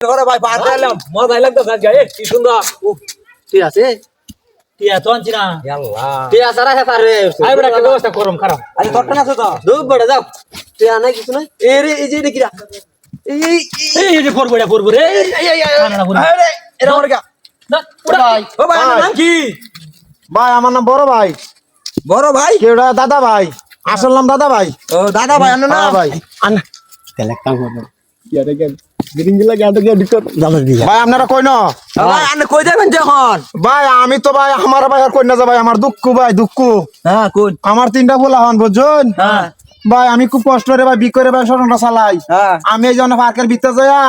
ঘরে ভাই পার করলাম মজাই লাগতো গাছ গায়ে কি সুন্দর। ঠিক আছে? টিয়া তো আনছি না? আই কি ব্যবস্থা করম খারাপ। তোরটা না তো। বড় যাও। ঠিক নাই কিছু নাই? এই রে এই যে এটা কিরা? এই এই এই। এই পড়ব এটা পড়ব রে। না, না, আরে এরা ওর গা। ভাই। ও ভাই আপনার নাম? কি? ভাই আমার নাম বড় ভাই। বড় ভাই? দাদা ভাই। আসল নাম দাদা ভাই। ও দাদা ভাই হ্যাঁ ভাই ভাই আপনারা কই না? ভাই আপনি কই যাবেন যখন? ভাই আমি তো ভাই আমার ভাই আর কই না যা ভাই আমার দুঃখ ভাই দুঃখ। হ্যাঁ কোন আমার তিনটা বলা হন বুঝুন হ্যাঁ। ভাই আমি খুব কষ্ট করে ভাই বিক করে ভাই চালাই। হ্যাঁ। আমি এই জন্য পার্কের ভিতরে যাইয়া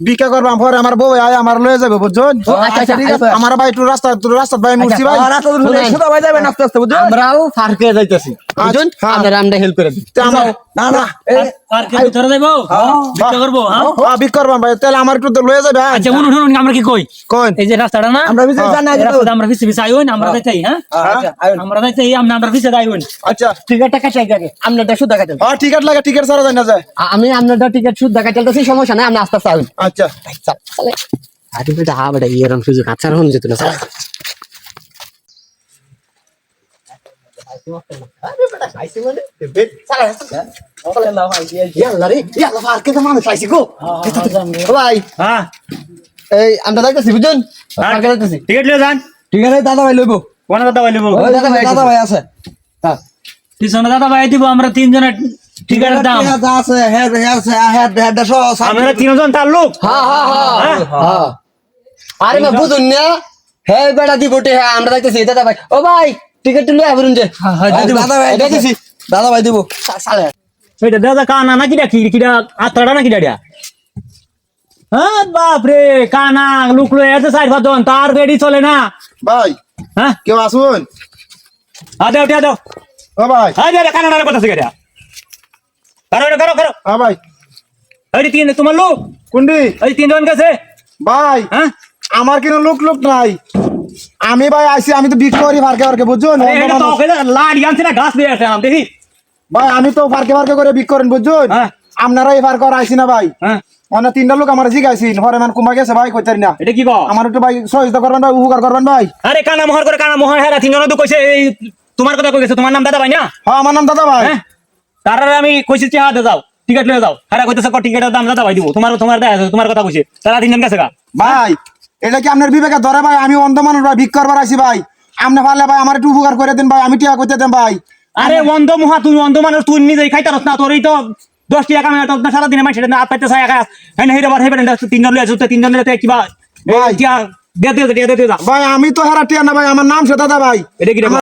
বিকা করবাম পরে আমার বউ আয় আমার লয়ে যাবে আচ্ছা, আচ্ছা। আমার ভাই একটু রাস্তা রাস্তা ভাই মুরছি ভাই। ভাই যাবেন আস্তে আস্তে বুঝুন আমরাও ফারকে যাইতেছি। বুঝুন। আমরা আমরা হেল্প করে দিই। না না। এই আর- আর কে ভিতরে যাইবো? ভিক্ষা করব হ্যাঁ? হ্যাঁ, বিক করবাম ভাই। তাহলে আমার একটু তো লয়ে যাবে হ্যাঁ? আচ্ছা শুনুন শুনুন আমরা কি কই? কোন এই যে রাস্তাটা না? আমরা বিশেষ জানা এই যেত রাস্তাটা আমরা পিছে পিছে আইন আমরা যাইতাই হ্যাঁ? আচ্ছা আইন আমরা যাইতাই আমরা আমরা পিছে আইন আচ্ছা। টিকেটটা কাটাই আগে। আপনারটা শুদ্ধ কাটাই হ্যাঁ টিকিট লাগে টিকিট ছাড়া যায় না যায়। আমি আপনারটা টিকেট শুদ্ধ কাটাইতেছি সমস্যা নাই আস্তে আস্তে আচ্ছা। আরে বেটা হা বেটা এরকম সুযোগ আচার হন যেত না স্যার ভাই হ্যাঁ এই আমরা যাইতেছি বুঝুন হ্যাঁ। পার্কে যাইতেছি টিকিট লিয়ে যান ঠিক আছে দাদা ভাই লইবো কোন দাদা ভাই লিবো ওই দাদা ভাই দাদা ভাই আছে পিছনে দাদা ভাই দিব আমরা তিনজনের টিকিটের দাম ঠিক আছে হ্যাঁ হ্যাঁ হ্যাঁ হ্যাঁ দেড়শো আমরা তিনজন তার লোক হ্যাঁ হ্যাঁ হ্যাঁ হ্যাঁ আরে বা বুঝুন না হ্যাঁ বেটা দিব হ্যাঁ আমরা যাইতেছি দাদা ভাই ও ভাই টিকেট তুলে আবরুন যে। দাদা ভাই এটা দিছি। দাদা ভাই দিব। সালে এটা দাদা কানা না কিটা কি? কিটা আত্রাটা না কিটা হ্যাঁ বাপ রে কানা লুক আছে সাইড তার রেডি চলে না। ভাই হ্যাঁ? কেউ আসুন? আ দেও দেও দেও। ও ভাই। হ্যাঁ দে কানা না কথা শিখে করো এটা করো করো। হ্যাঁ ভাই। এই তিন তোমার লোক। কুন্ডি। এই তিনজন গেছে। ভাই হ্যাঁ? আমার কিন্তু লোক লোক নাই। আমি ভাই আইছি আমি তো বিক্রি করি ফারকে ফারকে বুঝুন এই, এটা তো ওকে লাড়ি আনছে না ঘাস দিয়ে আছে আম দেখি। ভাই আমি তো ফারকে ফারকে করে বিক্রি করেন বুঝুন হ্যাঁ। আপনারা এই ফারকে আইছি না ভাই। হ্যাঁ। অনেক তিনটা লোক আমার জিগাইছি হরে মান কুমা গেছে ভাই কইতারি না। এটা কি কও আমার একটু ভাই সহযোগিতা করবেন ভাই উপকার করবেন ভাই। আরে কানা মোহর করে কানা মোহর হ্যাঁ তিনজন তো কইছে এই তোমার কথা কই গেছে তোমার নাম দাদা ভাই না? হ্যাঁ আমার নাম দাদা ভাই। তার আমি কইছি চেহারা দে যাও টিকিট লয়ে যাও। হ্যাঁ কইতেছে টিকিটের দাম দাদা ভাই দিব। তোমার তোমার দেয় তোমার কথা কইছে। তারা তিনজন গেছে গা। ভাই এটা কি আপনার বিবেকে ধরে ভাই আমি অন্ধ মানুষ ভাই বিক্রি করবার আছি ভাই আপনি পারলে ভাই আমার একটু উপকার করে দেন ভাই আমি টিয়া করতে দেন ভাই আরে অন্ধ মহা তুই অন্ধ মানুষ তুই নিজেই খাইতারস না তোর এই তো দশ টাকা কামে তো সারা দিনে মাইছে না পাইতে চাই আকাশ হ্যাঁ হেরে বার হেবে তিনজন আসতে তিনজন কিবা ভাই। দে দে দে দে ভাই আমি তো হেরা টিয়া না ভাই আমার নাম সে দা ভাই এটা কি?